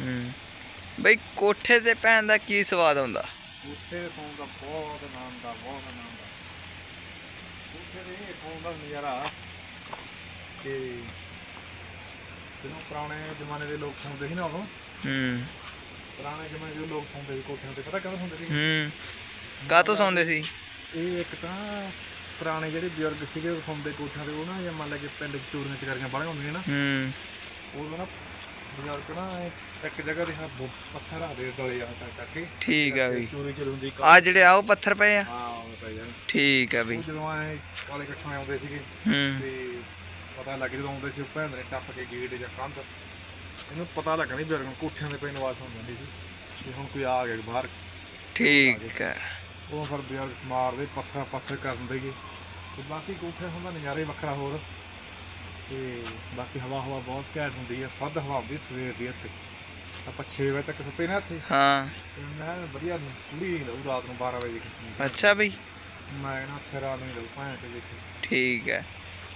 ਹੂੰ। ਬਈ ਕੋਠੇ ਤੇ ਪੈਣ ਦਾ ਕੀ ਸਵਾਦ ਆਉਂਦਾ ਉੱਥੇ ਸੌਣ ਦਾ ਬਹੁਤ ਆਨੰਦ ਆ ਬਹੁਤ ਆਨੰਦ ਆ। ਦੇ ਇਹ ਸੌਣ ਦਾ ਨਜ਼ਾਰਾ ਕਿ ਜਦੋਂ ਪੁਰਾਣੇ ਜ਼ਮਾਨੇ ਦੇ ਲੋਕ ਸੌਂਦੇ ਸੀ ਨਾ ਉਦੋਂ ਹੂੰ। ਪੁਰਾਣੇ ਜ਼ਮਾਨੇ ਦੇ ਲੋਕ ਸੌਂਦੇ ਸੀ ਕੋਠਿਆਂ ਤੇ ਪਤਾ ਕਦੋਂ ਸੌਂਦੇ ਸੀ? ਹੂੰ। ਕਾਹਤੋਂ ਸੌਂਦੇ ਸੀ? ਇਹ ਇੱਕ ਤਾਂ ਪੁਰਾਣੇ ਜਿਹੜੇ ਬਜ਼ੁਰਗ ਸੀਗੇ ਉਹ ਸੌਂਦੇ ਕੋਠਿਆਂ ਤੇ ਉਹ ਨਾ ਜਾਂ ਮੰਨ ਲਾ ਕਿ ਪਿੰਡ ਚ ਚੋਰੀਆਂ ਚਕਾਰੀਆਂ ਬਾਹਲੀਆਂ ਹੁੰਦੀਆਂ ਨਾ ਹੂੰ। ਉਦੋਂ ਨਾ ਬਜ਼ੁਰਗ ਨਾ ਇੱਕ ਜਗ੍ਹਾ ਤੇ ਹੱਥ ਪੱਥਰ ਰੱਖਦੇ ਡਲੇ ਆ ਚੱਕ ਚੱਕ ਕੇ। ਠੀਕ ਆ ਬਈ। ਚੋਰੀ ਹੁੰਦੀ ਆ ਜਿਹੜੇ ਆ ਉਹ ਪੱਥਰ ਪਏ ਆ? ਹਾਂ ਉਹ ਠੀਕ ਆ ਬਈ। ਉਹ ਜਦੋਂ ਆਏ ਕਾਲੇ ਇਕੱਠੇ ਆਉਂਦੇ ਸੀਗੇ ਹੂੰ। ਤੇ ਪਤਾ ਲੱਗ ਜਦੋਂ ਆਉਂਦੇ ਸੀ ਭੈਣ ਦੇ ਟੱਪ ਕੇ ਗੇਟ ਜਾਂ ਕੰਧ ਇਹਨੂੰ ਪਤਾ ਲੱਗਣਾ ਵੀ ਬਜ਼ੁਰਗ ਨੂੰ ਕੋਠਿਆਂ ਦੇ ਪੈ ਨਿਵਾਸ ਹੁੰਦੇ ਸੀ ਤੇ ਹੁਣ ਕੋਈ ਆ ਗਿਆ ਬਾਹਰ। ਠੀਕ ਆ। ਉਹ ਫਿਰ ਬਜ਼ੁਰਗ ਮਾਰਦੇ ਪੱਥਰ ਪੱਥਰ ਕਰ ਦਿੰਦੇ ਗੇ। ਤੇ ਬਾਕੀ ਕੋਠੇ ਹੁੰਦਾ ਨਜ਼ਾਰੇ ਵੱਖਰਾ ਹੋਰ। ਤੇ ਬਾਕੀ ਹਵਾ ਹਵਾ ਬਹੁਤ ਘੈਂਟ ਹੁੰਦੀ ਹੈ ਫੱਦ ਹਵਾ ਹੁੰਦੀ ਸਵੇਰ ਦੀ ਇੱਥੇ। ਆਪਾਂ 6 ਵਜੇ ਤੱਕ ਸੁੱਤੇ ਨਾ ਇੱਥੇ। ਹਾਂ। ਤੇ ਮੈਂ ਕਿਹਾ ਵਧੀਆ ਪੂਰੀ ਆਊ ਰਾਤ ਨੂੰ 12 ਵਜੇ ਦੀ ਅੱਛਾ ਬਈ। ਮੈਂ ਨਾ ਸਿਰਾ ਨਹੀਂ ਲਊ ਭਾਂ ਤੇ ਦੇਖੇ ਠੀਕ ਹੈ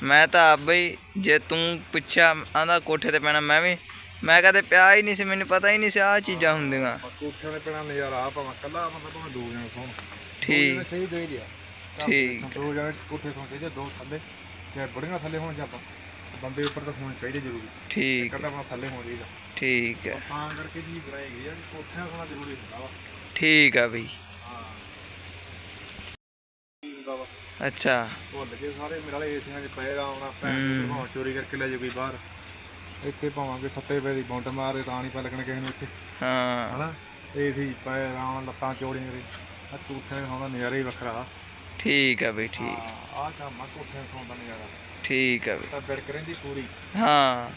ਮੈਂ ਤਾਂ ਆਪ ਬਈ ਜੇ ਤੂੰ ਪੁੱਛਿਆ ਆਂਦਾ ਕੋਠੇ ਤੇ ਪੈਣਾ ਮੈਂ ਵੀ ਮੈਂ ਕਦੇ ਪਿਆ ਹੀ ਨਹੀਂ ਸੀ ਮੈਨੂੰ ਪਤਾ ਹੀ ਨਹੀਂ ਸੀ ਆਹ ਚੀਜ਼ਾਂ ਹੁੰਦੀਆਂ। ਕੋਠਿਆਂ ਦੇ ਪੈਣਾ ਨਜ਼ਾਰਾ ਆ ਭਾਵੇਂ ਕੱਲਾ ਬੰਦਾ ਭਾਵੇਂ ਦੋ ਜਣੇ ਸੌਣ। ਠੀਕ। ਸਹੀ ਦੇ ਲਿਆ। ਠੀਕ। ਦੋ ਜਣੇ ਕੋਠੇ ਸੌਣ ਚਾਹੀਦੇ ਦੋ ਥੱਲੇ ਚਾਹੇ ਬੜੀਆਂ ਥੱਲੇ ਹੋਣ ਜਾਂ ਬੰਦੇ ਉੱਪਰ ਤਾਂ ਹੋਣੇ ਚਾਹੀਦੇ ਜ਼ਰੂਰੀ। ਠੀਕ। ਕੱਲਾ ਬੰਦਾ ਥੱਲੇ ਹੋਣਾ ਚਾਹੀਦਾ। ਠੀਕ ਹੈ। ਤਾਂ ਕਰਕੇ ਜੀ ਬਣਾਈ ਗਈ ਆ ਕੋਠਿਆਂ ਹੋਣਾ ਜ਼ਰੂਰੀ ਹੁੰਦਾ ਵਾ। ਠੀਕ ਆ ਬਈ। ਹੁੰਦਾ ਵਾ ਅੱਛਾ। ਭੁੱਲ ਗਏ ਸਾਰੇ ਮੇਰੇ ਵਾਲੇ ਏਸੀਆਂ 'ਚ ਪਏ ਆਉਣਾ। ਦੇ ਭਾਵੇਂ ਚੋਰੀ ਕਰਕੇ ਲੈ ਜਾ ਕੋਈ ਬਾਹਰ। ਇੱਥੇ ਭਾਵਾਂਗੇ ਸੱਤੇ ਪਏ ਦੀ ਬੌਂਟ ਮਾਰੇ ਤਾਂ ਨਹੀਂ ਪਾ ਲੱਗਣ ਕਿਸੇ ਨੂੰ ਇੱਥੇ। ਹਾਂ। ਹਨਾ? ਏਸੀ ਪਏ ਆਉਣ ਲੱਤਾਂ ਚੋੜੀਆਂ ਕਰੀ। ਆ ਕੋਠਿਆਂ ਦੇ ਦਾ ਨਜ਼ਾਰਾ ਹੀ ਵੱਖਰਾ। ਠੀਕ ਆ ਬਈ ਠੀਕ। ਆ ਕੰਮ ਆ ਕੋਠਿਆਂ ਦੇ ਦਾ ਨਜ਼ਾਰਾ। ਠੀਕ ਆ ਬਈ ਤਾਂ ਬਿੜਕ ਰਹਿੰਦੀ ਪੂਰੀ। ਹਾਂ।